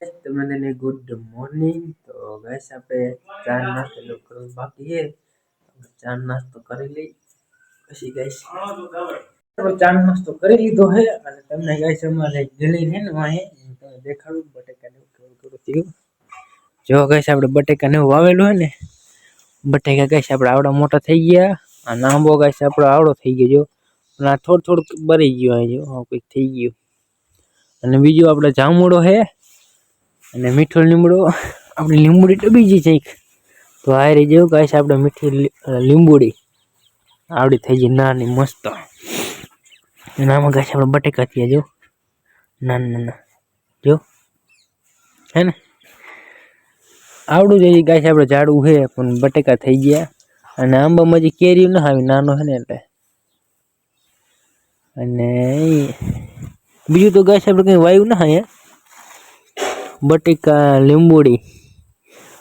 તમને good morning તો gas આપણે ચા નાસ્તો કરવું બાકી છે ચા નાસ્તો કરી લઈ પછી ગેસ ચા નાસ્તો કરી લીધો હે અને તમને ગેસ અમારે ગળી છે ને વાહે તમે દેખાડું બટેકાને કેવું કેવું થયું જો ગેસ આપણે બટેકાને વાવેલું હોય ને બટેકા ગેસ આપણે આવડા મોટા થઈ ગયા અને આંબો ગેસ આપણો આવડો થઈ ગયો જો અને આ થોડું થોડુંક બરી ગયું જો કંઈક થઈ ગયું અને બીજું આપણે જામુડો હે અને મીઠો લીમડો, આપણી લીંબુડી ડબી જઈ છે તો રહી જેવું કાંઈ છે આપણે મીઠી લીંબુડી. આવડી થઈ ગઈ નાની મસ્ત. અને આમાં કાંઈ આપણે બટેકા થયા, જો. નાના નાના. જો. હે ને? આવડું જઈ ગાય છે આપણે ઝાડવું છે, પણ બટેકા થઈ ગયા. અને આંબામાં જે કેરી ના આવી, નાનો છે ને એટલે. અને બીજું તો ગાય છે આપણે કંઈ વાયુ ના અહીંયા બટેકા, લીંબુડી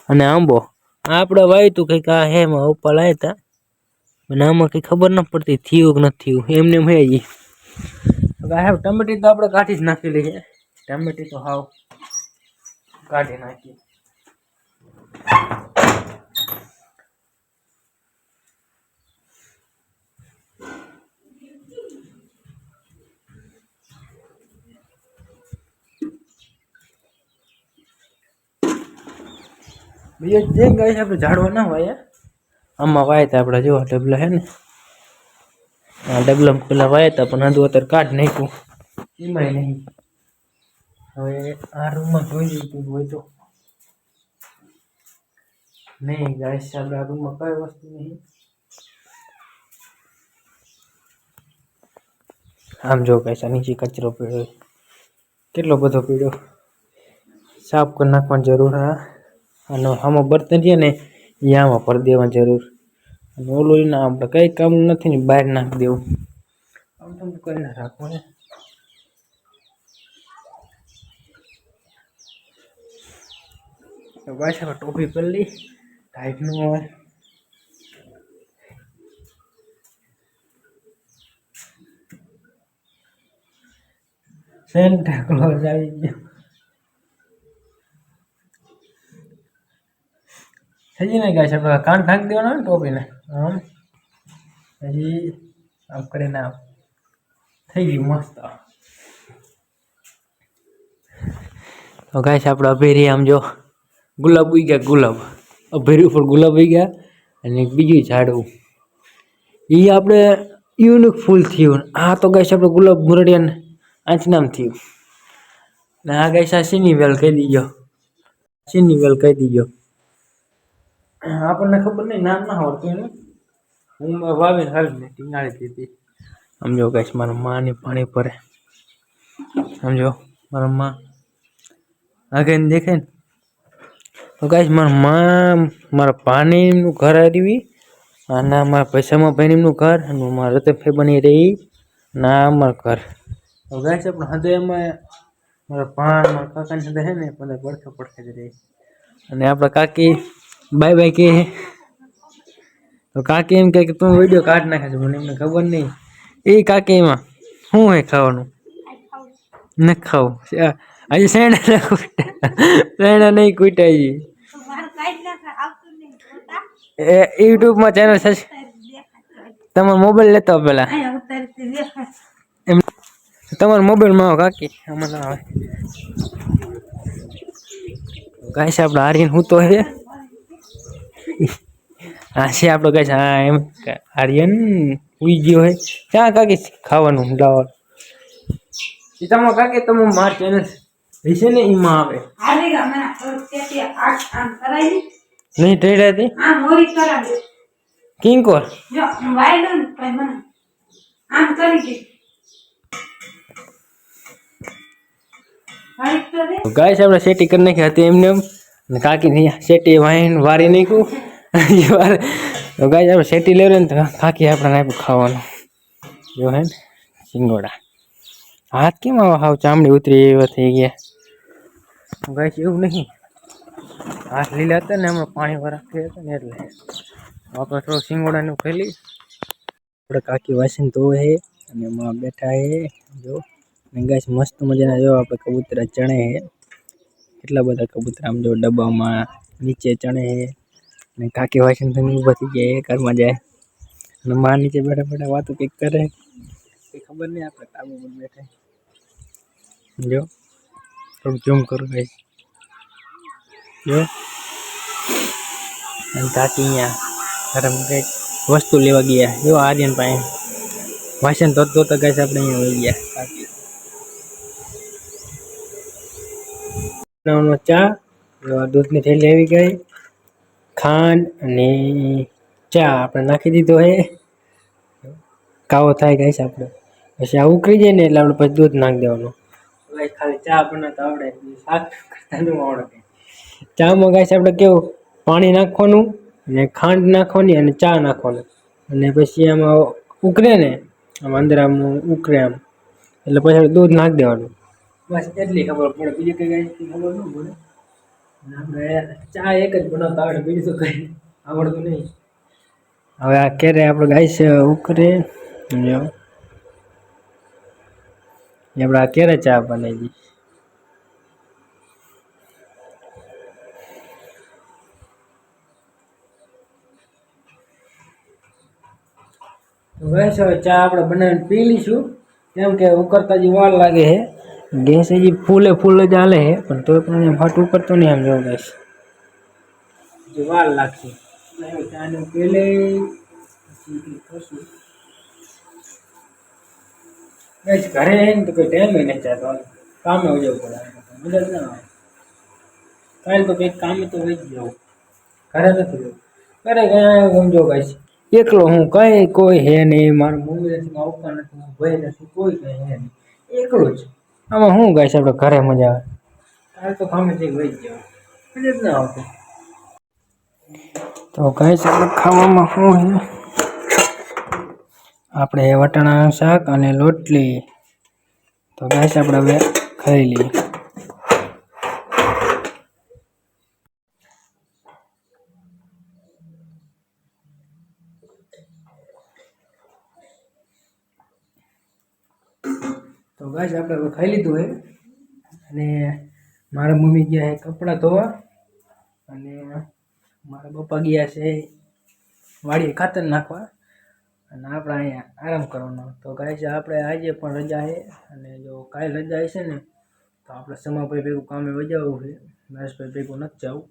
અને આંબો. આપણે વાવ્યું કંઈક આ હે એમાં ઉપા લાવ્યા હતા અને આમાં કંઈ ખબર ન પડતી, થયું કે નથી થયું, એમને એમ હજી આ ટમેટી તો આપણે કાઢી જ નાખી લઈએ ટમેટી તો હાવ કાઢી નાખી. બીજો જે ગાય છે આપણે ઝાડવા ના વાયા. આમાં વાય હતા આપણે જો ડબલા છે ને. આ ડબલા પેલા વાયા હતા પણ આદુ અત્યારે કાઢ નાખ્યું. એમાંય નહીં. હવે આ રૂમમાં જોઈ લીધું હોય તો. નહીં, ગાય છે આપણે આ રૂમમાં કઈ વસ્તુ નહીં. આમ જો કઈ નીચે કચરો પીડ્યો કેટલો બધો પીડ્યો. સાફ કરી નાખવાની જરૂર હા. અને આમાં બર્તન છે ને એ આમાં ભરી દેવાની જરૂર. અને ઓલું ના આપણે કંઈ કામ નથી ને, બહાર નાખી દેવું. આમ તો કરી ના રાખવું ને. પાછા ટોપી કરી લઈ ટાઈટનું હોય સેન્ટા ક્લોઝ આવી ગયો. થઈ ને ગાય છે. આપણે કાન ઢાંકી દેવાનો ને ટોપીને. આમ પછી આમ કરીને આમ થઈ ગયું મસ્ત. તો ગાય છે આપણે અભેરી, આમ જો ગુલાબ ઉઈ ગયા, ગુલાબ. અભેરી ઉપર ગુલાબ ઉઈ ગયા અને બીજું ઝાડવું. એ આપણે યુનિક ફૂલ થયું. આ તો ગાય છે આપણે ગુલાબ મુરડિયાને આંચનામ થયું. ને આ ગાય છે સિની વેલ કહી દીજો. સિની વેલ કહી દીજો. આપણને ખબર નહીં, નામ ના આવડતું એનું. હું વાવીને હાલીને ટીંગાળી દીધી. સમજો કઈશ મારા માની પાણી ભરે. સમજો, મારા માં. આગળ દેખાય ને? તો કઈશ મારા માં, મારા પાણીનું ઘર આવી અને મારા પૈસામાં ભાઈનું ઘર, અને મારા રતનભાઈ બની રહી. ના અમારું ઘર. તો ગાઈશ પણ હદે એમાં મારા પાન મારા કાકાની સાથે હે ને બધા પડખે પડખે જ રહી. અને આપણા કાકી બાય બાય કે તો કાકી એમ કે તું વીડિયો કાઢ નાખે છે. મને એમને ખબર નહીં. એ કાકી એમાં શું હોય ખાવાનું? ન ખાવું. આજે શેણા શેણા નહીં કૂટા એ યુટ્યુબમાં ચેનલ છે. તમારો મોબાઈલ લેતો પેલા. એમ, તમારો મોબાઈલમાં આવો કાકી. આમાં આવે. છે આપણે હારીને હું તો હે. હા છે આપણો કહે છે હા એમ આર્યન ઉઈ ગયો હોય ક્યાં કાકી ખાવાનું? લાવવાનું એ તમે કાકી તમે માર ચેનલ વિશે ને એમાં આવે. નહીં ટ્રેડ હતી કિંકોર ગાય છે આપણે સેટી કરી નાખી હતી એમને એમ. કાકી શેટી વાઈન વારી નાખ્યું. તો ગાય આપણે શેટી લેવું ને તો કાકી આપણે નાખ્યું ખાવાનું. જો હે ને, સિંગોડા. હાથ કેમ આવા હાવ ચામડી ઉતરી એવા થઈ ગયા? ગાય એવું નહીં. હાથ લીલા હતા ને હમણાં પાણી વરાખતી હતા ને એટલે. આપણે થોડું સિંગોડાનું ખેલી આપણે કાકી વાસીને તો હે અને એમાં બેઠા હે જો. ગાય મસ્ત મજાના જો આપણે કબૂતરા ચણે હે કેટલા બધા કબૂતર આમ જો ડબ્બામાં નીચે ચણે છે ને કાકી વાસણ થઈને ઊભા થઈ જાય એ ઘરમાં જાય. અને માં નીચે બેઠા બેઠા વાતો કંઈક કરે. એ ખબર નહીં આપણે તાબુ પર બેઠા. જો, થોડું ઝૂમ કરું ગઈ જો. અને કાકી અહીંયા ઘરમાં કંઈક વસ્તુ લેવા ગયા. જો આર્યન પાસે. વાસણ ધોત ધોતા ગાઈસ આપણે અહીંયા વહી ગયા. કાકી બનાવવાનો ચા એવા દૂધની થેલી આવી ગઈ. ખાંડ અને ચા આપણે નાખી દીધો હે. કાવો થાય ગાઈસ આપણે. પછી આ ઉકળી જાય ને એટલે આપણે પછી દૂધ નાખી દેવાનું. ખાલી ચા બનાવતા આવડે શાક કરતા ન આવડે ચામાં ગાઈશ આપણે કેવું? પાણી નાખવાનું અને ખાંડ નાખવાની અને ચા નાખવાનું. અને પછી આમાં ઉકળે ને આમ અંદર આમ ઉકળે આમ. એટલે પછી આપણે દૂધ નાખી દેવાનું. બસ એટલી ખબર પડે. બીજી કઈ કઈ ખબર ન પડે. આપણે ચા એક જ બનાવતા આવડે બીજું તો કઈ આવડતું નહીં. હવે આ કેરે આપણે ગાઈસ ઉકળે જો આપણે આ કેરે ચા બનાવી બસ હવે ચા આપણે બનાવીને પી લઈશું. કેમ કે ઉકળતા જે વાર લાગે છે. ગેસ હજી ફૂલે ફૂલ જ હાલે છે પણ તોય પણ એમ ઉપર તો નહીં આમ જો ગેસ વાર લાગશે. ચાને પી લઈ પછી કરશું બસ ઘરે આવીને તો કોઈ ટાઈમ નથી જતો. કામે જવું પડે. મદદ ના આવે. કાલે તો કંઈક કામે તો વહી જ જવું. ઘરે નથી જવું. ઘરે ગયા સમજો ગાઈશ એકલો હું કઈ કોઈ હે નહીં. મારું મમ્મી નથી મારા પપ્પા નથી મારો ભાઈ નથી કોઈ કઈ હે નહીં. એકલો જ. આમાં શું ગાઈશ આપણે ઘરે મજા આવે. તો કામે જઈ વહી જ મજા જ ના આવતી. તો ગાઈશ આપણે ખાવામાં શું છે? આપણે વટાણાનું શાક અને લોટલી. તો ગાઈસ આપણે હવે ખાઈ લઈએ. ગાઈસ આપણે ખાઈ લીધું હે. અને મારા મમ્મી ગયા છે કપડાં ધોવા. અને મારા પપ્પા ગયા છે વાડીએ ખાતર નાખવા. અને આપણે અહીંયા આરામ કરવાનો. તો ગાઈસ આપણે આજે પણ રજા છે અને જો કાલે રજા હશે ને, તો આપણે સમાભાઈ ભેગું કામે વજાવવું છે નરેશભાઈ ભેગું નથી જવું.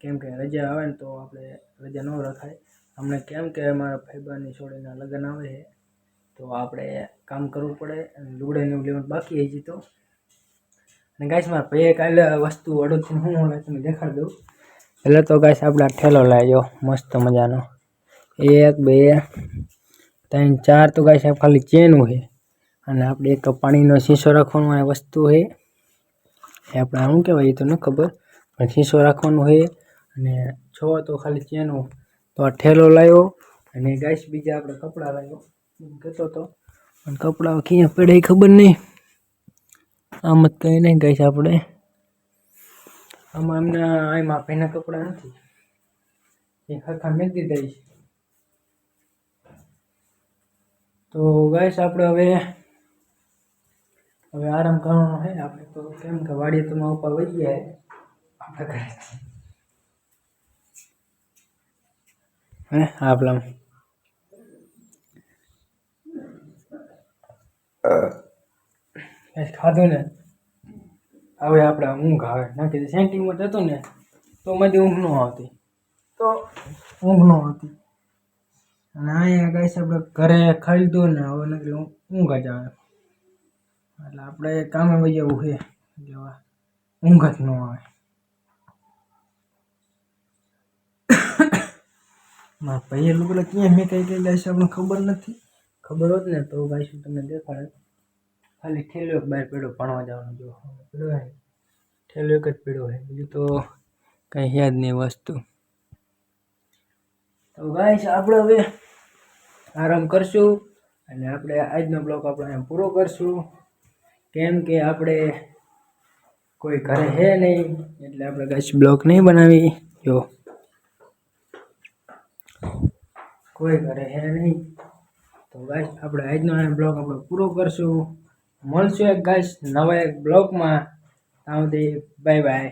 કેમ કે રજા આવે ને તો આપણે રજા ન રખાય. અમને કેમ કે અમારા ભાઈબાની છોડીના લગ્ન આવે છે તો આપણે કામ કરવું પડે લુગડાને એવું લેવાનું બાકી હજી તો. અને ગાઈસ, મારા ભાઈએ કાલે વસ્તુ અડોથી હું હોય તમે દેખાડી દઉં. એટલે તો ગાઈસ, આપણે ઠેલો લાવ્યો મસ્ત મજાનો. એક, બે, ત્રણ, ચાર તો ગાઈસ ખાલી ચેનું છે અને આપણે એક પાણીનો શીશો રાખવાનો આ વસ્તુ છે એ આપણે શું કહેવાય, એ તો ન ખબર. પણ શીશો રાખવાનું છે અને છ તો ખાલી ચેનો. તો આ ઠેલો લાવ્યો અને ગાઈસ, બીજા આપણે કપડાં લાવ્યો કહેતો હતો પણ કપડાં ક્યાં પડે એ ખબર નહીં. આમ જ કંઈ નહીં કહીશ આપણે. આમાં એમના એમાં ભાઈના કપડાં નથી. એ ખરખા મેં દીધા છે. તો ગાઈશ આપણે હવે હવે આરામ કરવાનો છે. આપણે તો કેમ કે વાડીએ તો મારા ઉપર વહી ગયા આપણે ઘરે. હે આપલા ખાધું ને? હવે આપણે ઊંઘ આવે. નાખી સેન્ટિંગમાં જતું ને તો મજા ઊંઘ ન આવતી. તો? ઊંઘ ન આવતી. અને અહીંયા ગાઈસ આપણે ઘરે ખાઈ લીધું ને હવે નકરી ઊંઘ જ આવે. એટલે આપણે કામે વહી જવું છે. જેવા ઊંઘ જ ન આવે. મારા ભાઈએ લોકો ક્યાં મેં કઈ કઈ ગાઈસ આપણને ખબર નથી. ખબર હોત ને તો ભાઈ શું તમને દેખાડે ખાલી ઠેલો એક બહાર પેડો ભણવા જવાનો જો. હોય ઠેલો એક જ પેડો હોય બીજું તો કંઈ યાદ નહીં વસ્તુ. તો ગાઈસ આપણે હવે આરામ કરશું અને આપણે આજનો બ્લોગ આપણે પૂરો કરશું. કેમ કે આપણે કોઈ ઘરે છે નહીં એટલે આપણે ગાઈસ બ્લોગ નહીં બનાવી. જો. કોઈ ઘરે છે નહીં. તો ગાઈસ આપણે આજનો આ બ્લોગ આપણે પૂરો કરશું. મળશું એક ગાઈસ નવા એક બ્લોગમાં સુધી બાય બાય